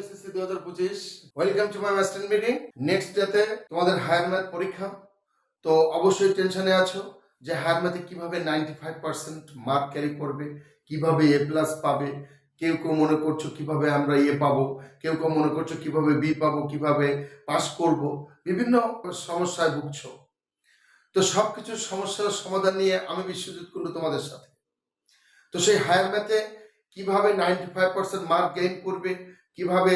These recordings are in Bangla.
এসএসসি দু হাজার পঁচিশ। Welcome to my master meeting next ডেতে তোমাদের হায়ার ম্যাথ পরীক্ষা। তো অবশ্যই টেনশনে আছো যে হায়ার ম্যাথে কীভাবে ninety five percent mark carry করবে, কীভাবে এ প্লাস পাবে, কেউ কেউ মনে করছ কীভাবে আমরা এ পাবো, কেউ কেউ মনে করছ কীভাবে বি পাবো, কীভাবে পাস করব, বিভিন্ন সমস্যায় ভুগছো। তো সব কিছু সমস্যার সমাধান নিয়ে আমি বিশ্বজিৎ কুণ্ডু তোমাদের সাথে। তো সেই হায়ার ম্যাথে কীভাবে ninety five percent mark gain করবে কীভাবে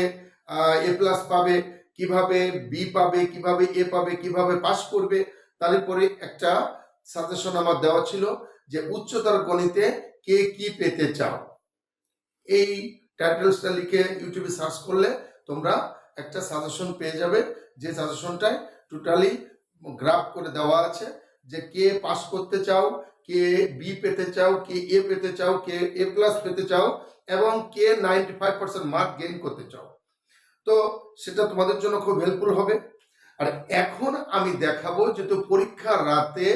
এ প্লাস পাবে, কীভাবে বি পাবে, কীভাবে এ পাবে, কীভাবে পাস করবে তার উপরে একটা সাজেশন আমার দেওয়া ছিল যে উচ্চতর গণিতে কে কি পেতে চাও। এই টাইটেলসটা লিখে ইউটিউবে সার্চ করলে তোমরা একটা সাজেশন পেয়ে যাবে। যে সাজেশনটায় টোটালি গ্রাফ করে দেওয়া আছে যে কে পাস করতে চাও, কে বি পেতে চাও, কে এ পেতে চাও, কে এ প্লাস পেতে চাও এবং কে ninety five percent mark gain করতে চাও। তো সেটা তোমাদের জন্য খুব হেল্পফুল হবে। আর এখন আমি দেখাবো যে তো পরীক্ষার রাতে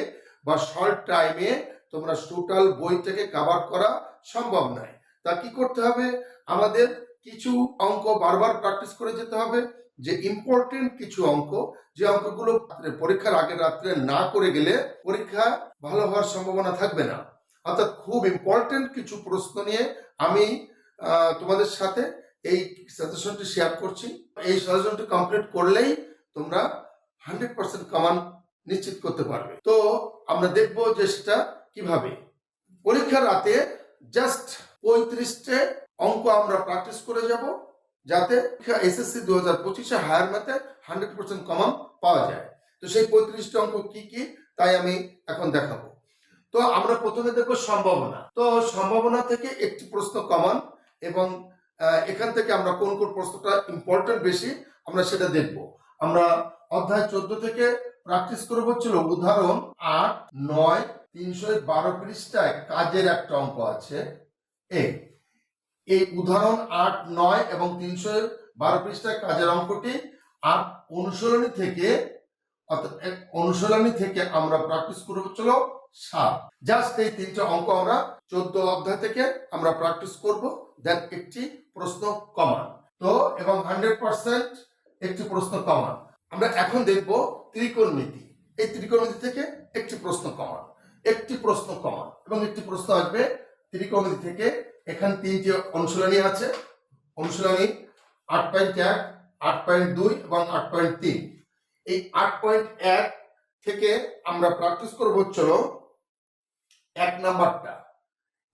বা শর্ট টাইমে তোমরা টোটাল বইটাকে কভার করা সম্ভব নয়। তা কি করতে হবে? আমাদের কিছু অঙ্ক বারবার প্র্যাকটিস করে যেতে হবে যে ইম্পর্টেন্ট কিছু অঙ্ক, যে অঙ্কগুলো পরীক্ষার আগের রাত্রে না করে গেলে পরীক্ষা ভালো হওয়ার সম্ভাবনা থাকবে না। অর্থাৎ খুব ইম্পর্টেন্ট কিছু প্রশ্ন নিয়ে আমি তোমাদের সাথে এই সাজেশনটি শেয়ার করছি। এই সাজেশনটি কমপ্লিট করলেই তোমরা হান্ড্রেড পার্সেন্ট কমান নিশ্চিত করতে পারবে। তো আমরা দেখব যে সেটা কীভাবে। পরীক্ষার রাতে জাস্ট পঁয়ত্রিশটে অঙ্ক আমরা প্র্যাকটিস করে যাব, যাতে এসএসসি দু হাজার পঁচিশে হায়ার ম্যাথে হান্ড্রেড পার্সেন্ট কমন পাওয়া যায়। তো সেই পঁয়ত্রিশটা অঙ্ক কি কি, তাই আমি এখন দেখাবো। তো আমরা প্রথমে দেখব সম্ভাবনা। তো সম্ভাবনা থেকে একটি প্রশ্ন কমন এবং এখান থেকে আমরা কোন কোন প্রশ্নটা ইম্পর্টেন্ট বেশি আমরা সেটা দেখব। আমরা অধ্যায় চোদ্দ থেকে প্র্যাকটিস করব ছিল উদাহরণ আট, নয়, তিনশো বারো পৃষ্ঠায় কাজের একটা অঙ্ক আছে। এ, এই উদাহরণ আট, নয় এবং তিনশো বারো পৃষ্ঠায় কাজের অঙ্কটি আর অনুশীলনী থেকে অর্থাৎ অনুশীলনী থেকে আমরা প্র্যাকটিস করব ছিল সাত। জাস্ট এই তিনটে অঙ্ক আমরা চোদ্দ অধ্যায় থেকে আমরা প্র্যাকটিস করব দেন একটি প্রশ্ন কমান তো এবং হান্ড্রেড পার্সেন্ট একটি প্রশ্ন কমান আমরা এখন দেখব ত্রিকোণমিতি এই ত্রিকোণমিতি থেকে একটি প্রশ্ন কমান একটি প্রশ্ন কমান এবং একটি প্রশ্ন আসবে ত্রিকোণমিতি থেকে। এখানে তিনটি অনুশীলনী আছে। অনুশীলনী আট পয়েন্ট এক, আট পয়েন্ট দুই এবং আট পয়েন্ট তিন। এই আট পয়েন্ট এক থেকে আমরা প্র্যাকটিস করব হচ্ছিল এক নাম্বারটা।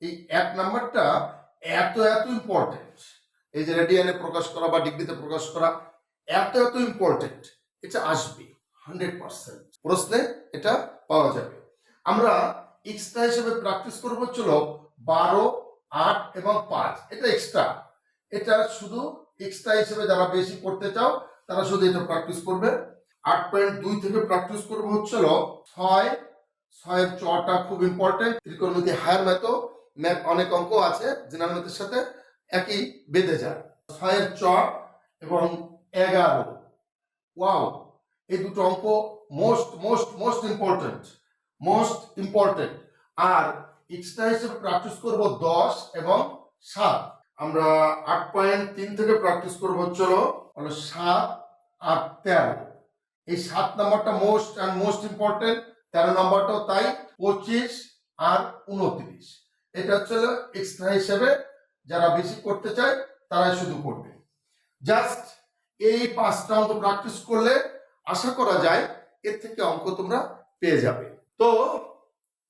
এই এক নাম্বারটা এত এত ইম্পর্টেন্ট এই যে রেডিয়ানে প্রকাশ করা বা ডিগ্রিতে প্রকাশ করা, এত এত ইম্পর্টেন্ট এটা আসবে হান্ড্রেড পার্সেন্ট প্রশ্নে এটা পাওয়া যাবে। আমরা এক্সট্রা হিসেবে প্র্যাকটিস করব হচ্ছিল বারো, আট এবং পাঁচ। এটা এক্সট্রা এটা শুধু এক্সট্রা হিসেবে যারা বেশি করতে চাও, তারা শুধু এটা প্র্যাকটিস করবে। আট পয়েন্ট দুই থেকে প্র্যাকটিস করব হচ্ছিল ছয় ছয়ের চটা খুব ইম্পর্টেন্ট ত্রিকোণমিতি হায়ার ম্যাথও ম্যাথ অনেক অঙ্ক আছে জেনারেল ম্যাথের সাথে একই বেঁধে যায়। ছয়ের চ এবং এগারো। ওয়াও এই দুটো অঙ্ক most most most important most important আর এক্সট্রা হিসেবে প্র্যাকটিস করব দশ এবং সাত। আমরা আট পয়েন্ট তিন থেকে প্র্যাকটিস করব হচ্ছিল হলো সাত আর তেরো। এই সাত নাম্বারটা মোস্ট অ্যান্ড মোস্ট ইম্পর্টেন্ট তেরো নম্বরটাও তাই, পঁচিশ আর উনত্রিশ। এটা হচ্ছে এক্সট্রা হিসেবে যারা বেশি করতে চায়, তারাই শুধু করবে। জাস্ট এই পাঁচটা অঙ্ক প্র্যাকটিস করলে আশা করা যায় এর থেকে অঙ্ক তোমরা পেয়ে যাবে। তো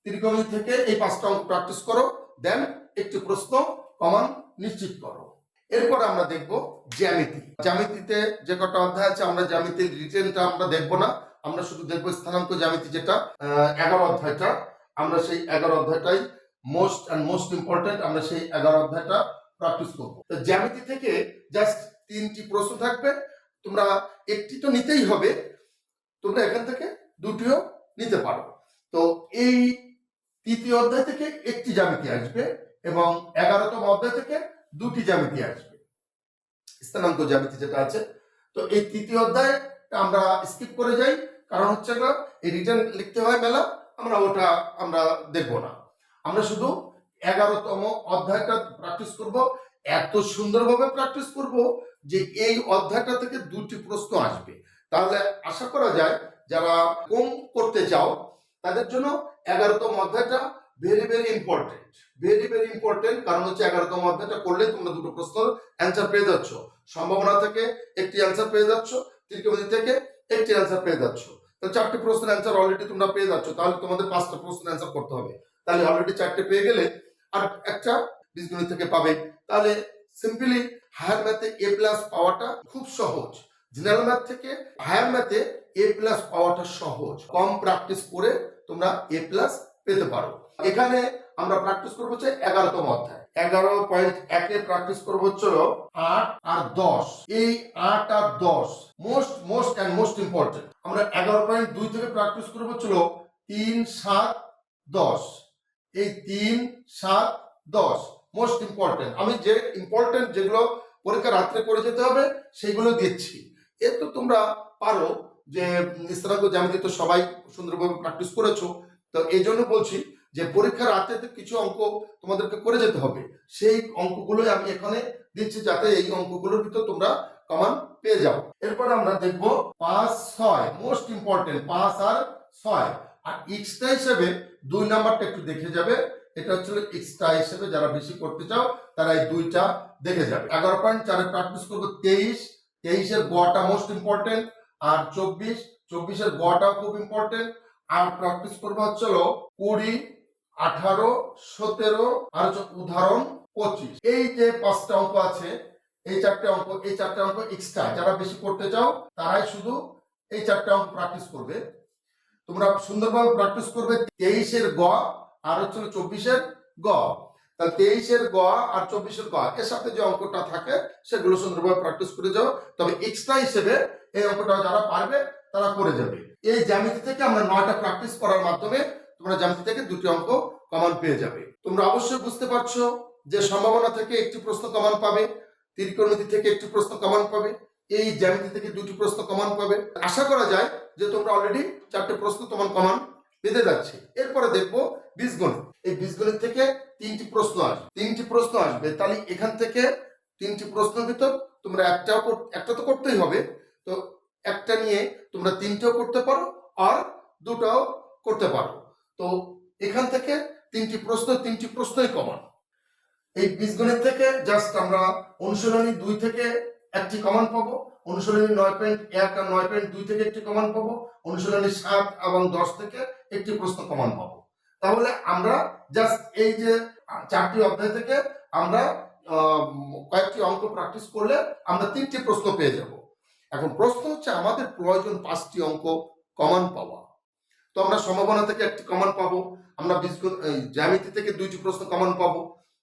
ত্রিকোণী থেকে এই পাঁচটা অঙ্ক প্র্যাকটিস করো দেন একটি প্রশ্ন কমান নিশ্চিত করো। এরপর আমরা দেখব জ্যামিতি। জ্যামিতিতে যে কটা অধ্যায় আছে, আমরা জ্যামিতির রিটেনটা আমরা দেখব না। আমরা শুধু দেখব স্থানাঙ্ক জ্যামিতি যেটা এগারো অধ্যায়টা। আমরা সেই এগারো অধ্যায়টাই মোস্ট অ্যান্ড মোস্ট ইম্পর্টেন্ট আমরা সেই এগারো অধ্যায়টা প্র্যাকটিস করব। তো জ্যামিতি থেকে জাস্ট তিনটি প্রশ্ন থাকবে। তোমরা একটি তো নিতেই হবে, তোমরা এখান থেকে দুটিও নিতে পারো। তো এই তৃতীয় অধ্যায় থেকে একটি জ্যামিতি আসবে এবং এগারোতম অধ্যায় থেকে দুটি জ্যামিতি আসবে। স্থানাঙ্ক জ্যামিতি যেটা আছে। তো এই তৃতীয় অধ্যায় আমরা স্কিপ করে যাই। কারণ হচ্ছে না এই রিটার্ন লিখতে হয় মেলা আমরা ওটা আমরা দেখব না। আমরা শুধু এগারোতম অধ্যায়টা প্র্যাকটিস করব। এত সুন্দরভাবে প্র্যাকটিস করব যে এই অধ্যায়টা থেকে দুটি প্রশ্ন আসবে। তাহলে আশা করা যায়, যারা কম করতে চাও, তাদের জন্য এগারোতম অধ্যায়টা very very important very very important কারণ হচ্ছে এগারোতম অধ্যায়টা করলে তোমরা দুটো প্রশ্ন অ্যান্সার পেয়ে যাচ্ছ। সম্ভাবনা থেকে একটি অ্যান্সার পেয়ে যাচ্ছ ত্রিকোণী থেকে একটি অ্যান্সার পেয়ে যাচ্ছ। তো চারটে প্রশ্নের অ্যান্সার অলরেডি তোমরা পেয়ে যাচ্ছ, তাহলে তোমাদের পাঁচটা প্রশ্ন অ্যান্সার করতে হবে। তাহলে অলরেডি চারটে পেয়ে গেলে আর একটা বীজগণিত থেকে পাবে। তাহলে সিম্পলি হায়ার ম্যাথে এ প্লাস পাওয়াটা খুব সহজ। জেনারেল ম্যাথ থেকে হায়ার ম্যাথে এ প্লাস পাওয়াটা সহজ। কম প্র্যাকটিস করে তোমরা এ প্লাস পেতে পারো। এখানে আমরা প্র্যাকটিস করব হচ্ছে এগারোতম অধ্যায়। এগারো পয়েন্ট একে প্র্যাকটিস করব হচ্ছে আট আর দশ। এই আট আর দশ most most and most important আমরা এগারো পয়েন্ট দুই থেকে প্র্যাকটিস করব ছিল তিন, সাত, দশ। এই তিন, সাত, দশ মোস্ট ইম্পর্টেন্ট আমি যে ইম্পর্টেন্ট যেগুলো পরীক্ষা রাত্রে করে যেতে হবে সেগুলো দিচ্ছি। এ তো তোমরা পারো যে স্থিরাঙ্ক জ্যামিতি তো সবাই সুন্দরভাবে প্র্যাকটিস করেছ। তো এই জন্য বলছি যে পরীক্ষার রাতে তো কিছু অঙ্ক তোমাদেরকে করে যেতে হবে। সেই অঙ্কগুলোই আমি এখানে দিচ্ছি যাতে এই অঙ্কগুলোর ভিতর তোমরা কমান পেয়ে যাও। এরপর আমরা দেখব পাঁচ ছয় মোস্ট ইম্পর্টেন্ট পাঁচ আর ছয়। আর এক্সট্রা হিসেবে দুই নাম্বারটা একটু দেখে যাবে। এটা হচ্ছে এক্সট্রা হিসেবে যারা বেশি করতে চাও, তারা এই দুইটা দেখে যাবে। এগারো পয়েন্ট চারে প্র্যাকটিস করব তেইশ। তেইশের গটা মোস্ট ইম্পর্টেন্ট আর চব্বিশ, চব্বিশের গটাও খুব ইম্পর্টেন্ট আর প্র্যাকটিস করব হচ্ছে কুড়ি আঠারো, সতেরো আর হচ্ছে উদাহরণ পঁচিশ। এই যে পাঁচটা অঙ্ক আছে, এই চারটে অঙ্ক, এই চারটে অঙ্ক এক্সট্রা যারা বেশি করতে চাও, তারাই শুধু এই চারটে অঙ্ক প্র্যাকটিস করবে। তোমরা সুন্দরভাবে প্র্যাকটিস করবে তেইশের গ আর হচ্ছে চব্বিশের গ। তাহলে তেইশের গ আর চব্বিশের গ, এর সাথে যে অঙ্কটা থাকে, সেগুলো সুন্দরভাবে প্র্যাকটিস করে যাও। তবে এক্সট্রা হিসেবে এই অঙ্কটা যারা পারবে, তারা করে যাবে। এই জ্যামিতি থেকে আমরা নয়টা প্র্যাকটিস করার মাধ্যমে তোমরা জ্যামিতি থেকে দুটি অঙ্ক কমন পেয়ে যাবে। তোমরা অবশ্যই বুঝতে পারছ যে সম্ভাবনা থেকে একটি প্রশ্ন কমন পাবে, ত্রিকোণমিতি থেকে একটি প্রশ্ন কমন পাবে, এই জ্যামিতি থেকে দুটি প্রশ্ন কমন পাবে। আশা করা যায় যে তোমরা অলরেডি চারটে প্রশ্ন তোমার কমন পেতে যাচ্ছে। এরপরে দেখব বীজগণিত। এই বীজগণিত থেকে তিনটি প্রশ্ন আসবে। তিনটি প্রশ্ন আসবে। তাহলে এখান থেকে তিনটি প্রশ্নের ভিতর তোমরা একটাও কর- একটা তো করতেই হবে। তো একটা নিয়ে তোমরা তিনটেও করতে পারো আর দুটাও করতে পারো। তো এখান থেকে তিনটি প্রশ্ন তিনটি প্রশ্নই কমন এই বীজগণিত থেকে জাস্ট আমরা অনুশীলনী দুই থেকে একটি কমন পাবো, অনুশীলনী নয় পয়েন্ট এক আর নয় পয়েন্ট দুই থেকে একটি কমন পাবো, অনুশীলনী সাত এবং দশ থেকে একটি প্রশ্ন কমন পাবো। তাহলে আমরা জাস্ট এই যে চারটি অধ্যায় থেকে আমরা কয়েকটি অঙ্ক প্র্যাকটিস করলে আমরা তিনটি প্রশ্ন পেয়ে যাব। এখন প্রশ্ন হচ্ছে আমাদের প্রয়োজন পাঁচটি অঙ্ক কমন পাওয়া। তো আমরা সম্ভাবনা থেকে একটি কমন পাবো, আমরা জ্যামিতি থেকে দুইটি প্রশ্ন কমন পাবো,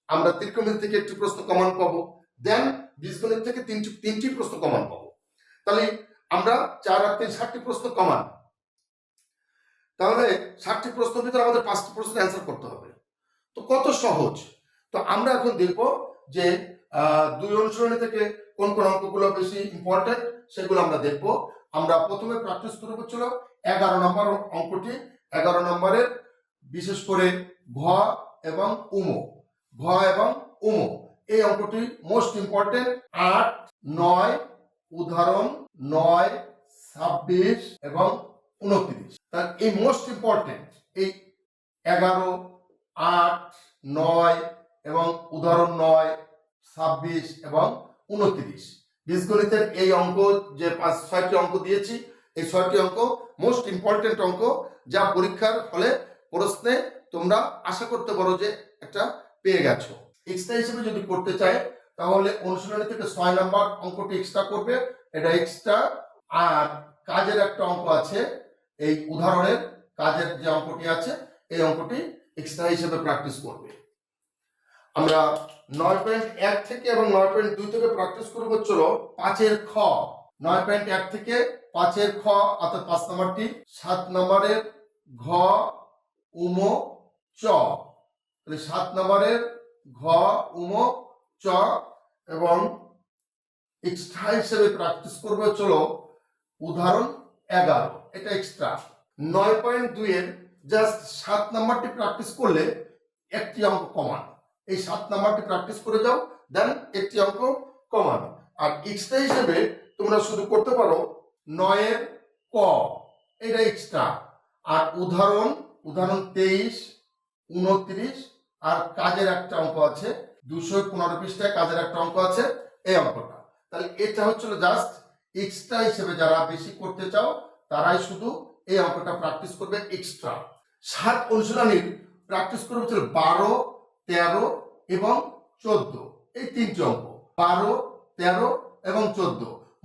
আমরা ত্রিকোণমিতি থেকে একটি প্রশ্ন কমন পাবো দেন বীজগণিত থেকে তিনটি তিনটি প্রশ্ন কমন পাবো। তাহলে আমরা চার আর তিন, ষাটটি প্রশ্ন কমান তাহলে ষাটটি প্রশ্নের ভিতরে আমাদের পাঁচটি প্রশ্ন অ্যান্সার করতে হবে। তো কত সহজ? তো আমরা এখন দেখব যে দুই অনুসরণী থেকে কোন কোন অঙ্কগুলো বেশি ইম্পর্টেন্ট সেগুলো আমরা দেখব। আমরা প্রথমে প্র্যাকটিস করব ছিল এগারো নম্বর অঙ্কটি। এগারো নম্বরের বিশেষ করে ঘ এবং উমো। ঘ এবং উমো। এই অঙ্কটি মোস্ট ইম্পর্টেন্ট আট, নয়, উদাহরণ নয়, ছাব্বিশ এবং উনত্রিশ তার এই মোস্ট ইম্পর্টেন্ট এই এগারো, আট, নয় এবং উদাহরণ নয়, ছাব্বিশ এবং উনত্রিশ। বীজগণিতের এই অঙ্ক যে পাঁচ, ছয়টি অঙ্ক দিয়েছি, এই ছয়টি অঙ্ক মোস্ট ইম্পর্টেন্ট অঙ্ক যা পরীক্ষার হলে প্রশ্নে তোমরা আশা করতে পারো যে একটা পেয়ে গেছো। এক্সট্রা হিসেবে যদি করতে চায় তাহলে অনুশীলনী থেকে ছয় নাম্বার অঙ্কটি এক্সট্রা করবে। এটা এক্সট্রা আর কাজের একটা অঙ্ক আছে, এই উদাহরণের কাজের যে অঙ্কটি আছে, এই অঙ্কটি এক্সট্রা হিসেবে প্র্যাকটিস করবে। আমরা নয় পয়েন্ট এক থেকে এবং নয় পয়েন্ট দুই থেকে প্র্যাকটিস করব, চলো পাঁচের খ। নয় পয়েন্ট এক থেকে পাঁচের খ, অর্থাৎ পাঁচ নম্বরটি, সাত নম্বরের ঘ, উমো, চ। সাত নম্বরের ঘ, উমো, চ এবং এক্সট্রা হিসেবে প্র্যাকটিস করবে, চলো উদাহরণ এগারো, এটা এক্সট্রা নয় পয়েন্ট দুইয়ের জাস্ট সাত নাম্বারটি প্র্যাকটিস করলে একটি অঙ্ক কমান এই সাত নাম্বারটি প্র্যাকটিস করে যাও দেন একটি অঙ্ক কমানো আর এক্সট্রা হিসেবে তোমরা শুধু করতে পারো নয়ের ক, এটা এক্সট্রা আর উদাহরণ উদাহরণ তেইশ, উনত্রিশ, আর কাজের একটা অঙ্ক আছে, দুশো পনেরো পৃষ্ঠায় কাজের একটা অঙ্ক আছে, এই অঙ্কটা। তাহলে এটা হচ্ছিল জাস্ট এক্সট্রা হিসেবে যারা বেশি করতে চাও, তারাই শুধু এই অঙ্কটা প্র্যাকটিস করবে এক্সট্রা সাত অনুশীলনীর প্র্যাকটিস করবে হচ্ছে বারো তেরো এবং চোদ্দ। এই তিনটি অঙ্ক। বারো, তেরো এবং চোদ্দ।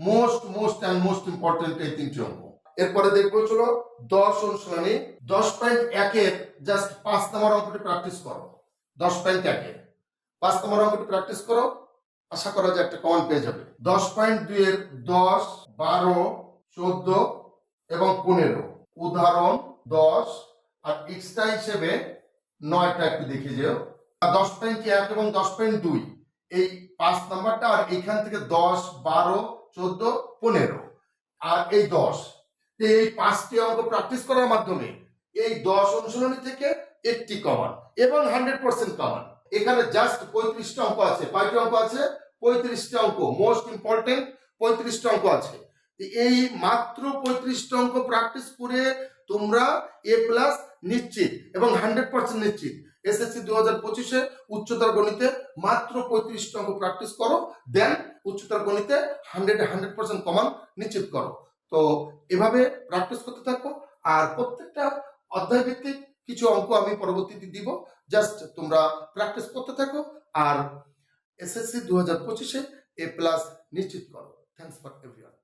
Most most and most important এই তিনটি অঙ্ক। এরপরে দেখব চলো, দশ অনুশীলনী দশ পয়েন্ট একের জাস্ট পাঁচ নম্বর অঙ্কটি প্র্যাকটিস করো। দশ পয়েন্ট একের পাঁচ নম্বর অঙ্কটি প্র্যাকটিস করো। আশা করা যায় একটা কমন পেয়ে যাবে। দশ পয়েন্ট দুইয়ের দশ, বারো, চোদ্দ এবং পনেরো। উদাহরণ দশ। আর এক্সট্রা হিসেবে নয়টা একটু দেখে যেও। দশ পয়েন্ট এক এবং দশ পয়েন্ট দুই। এই পাঁচ নাম্বারটা আর এখান থেকে দশ, বারো, চোদ্দ, পনেরো। আর এই দশ। এই পাঁচটি অঙ্ক প্র্যাকটিস করার মাধ্যমে এই দশ অনুশীলনী থেকে একটি কমান এবং হান্ড্রেড পার্সেন্ট কমান এখানে জাস্ট পঁয়ত্রিশটা অঙ্ক আছে। কয়টি অঙ্ক আছে? পঁয়ত্রিশটা অঙ্ক। মোস্ট ইম্পর্টেন্ট পঁয়ত্রিশটা অঙ্ক আছে। এই মাত্র পঁয়ত্রিশটা অঙ্ক প্র্যাকটিস করে তোমরা এ প্লাস নিশ্চিত এবং হান্ড্রেড পার্সেন্ট নিশ্চিত। এসএসসি দু হাজার পঁচিশে উচ্চতর গণিতে মাত্র পঁয়ত্রিশটা অঙ্ক প্র্যাকটিস করো দেন উচ্চতর গণিতে হান্ড্রেড হান্ড্রেড পার্সেন্ট কমান নিশ্চিত করো। তো এভাবে প্র্যাকটিস করতে থাকো, আর প্রত্যেকটা অধ্যায় ভিত্তিক কিছু অঙ্ক আমি পরবর্তীতে দিব। জাস্ট তোমরা প্র্যাকটিস করতে থাকো, আর এসএসসি দু হাজার পঁচিশে এ প্লাস নিশ্চিত করো। Thanks for everyone